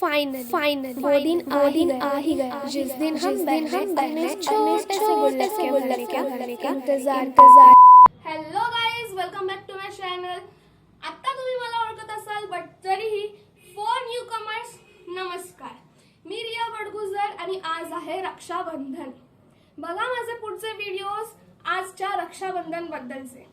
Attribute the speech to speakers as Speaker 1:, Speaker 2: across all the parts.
Speaker 1: Finally finally वो दिन दिन आ ही गया जिस दिन हम बैठे अपने छोटे से गुल्लक के गुल्लक के भरने का इंतजार। इंतजार।
Speaker 2: Hello guys welcome back to my channel आत्ता तुम्ही मला ओळखत असाल बट तरीही फोर न्यू कमर्स नमस्कार. मी रिया बडगुजर आणि आज आहे रक्षाबंधन. बघा माझे पुढचे व्हिडिओज आजच्या रक्षाबंधन बद्दलचे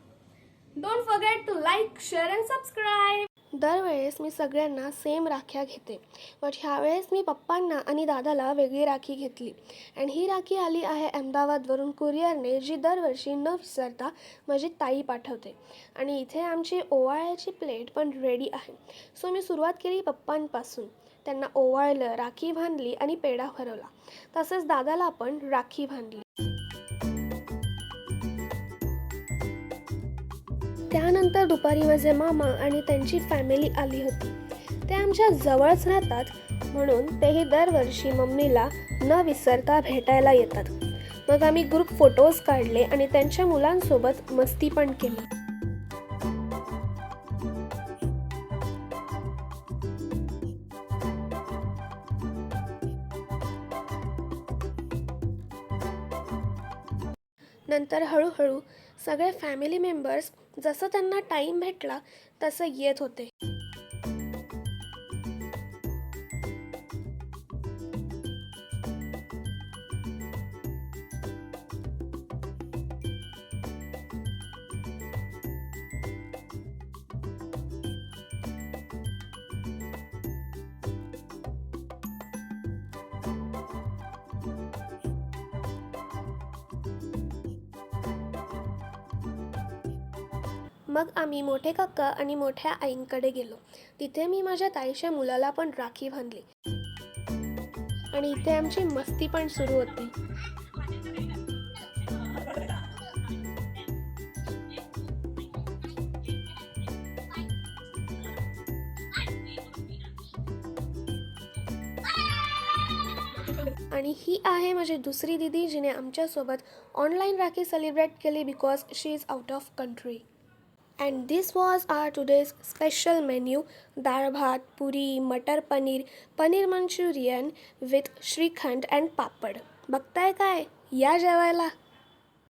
Speaker 2: don't forget to like share and subscribe
Speaker 1: दरवेळेस मी सगळ्यांना सेम राख्या घेते. बट ह्यावेळेस मी पप्पांना आणि दादाला वेगळी राखी घेतली. आणि ही राखी आली आहे अहमदाबादवरून कुरिअरने जी दरवर्षी न विसरता माझी ताई पाठवते. आणि इथे आमची ओवाळ्याची प्लेट पण रेडी आहे. सो मी सुरुवात केली पप्पांपासून. त्यांना ओवाळलं राखी बांधली आणि पेढा भरवला तसंच दादाला पण राखी बांधली. त्यानंतर दुपारी माझे मामा आणि त्यांची फॅमिली आली होती. ते आमच्या जवळच राहतात म्हणून तेही दरवर्षी मम्मीला न विसरता भेटायला येतात. मग आम्ही ग्रुप फोटोज काढले आणि त्यांच्या मुलांसोबत मस्ती पण केली. नंतर हळूहळू सगळे फॅमिली मेंबर्स जसं त्यांना टाईम भेटला तसं येत होते. मग आम्ही मोठे काका आणि मोठ्या आईंकडे गेलो. तिथे मी माझ्या ताईच्या मुलाला पण राखी बांधली. आणि इथे आमची मस्ती पण सुरू होती. आणि ही आहे माझी दुसरी दिदी जिने आमच्यासोबत ऑनलाईन राखी सेलिब्रेट केली because she is out of country and this was our today's special menu dal bhat puri matar paneer paneer Manchurian with shrikhand and papad बघताय काय या जेवायला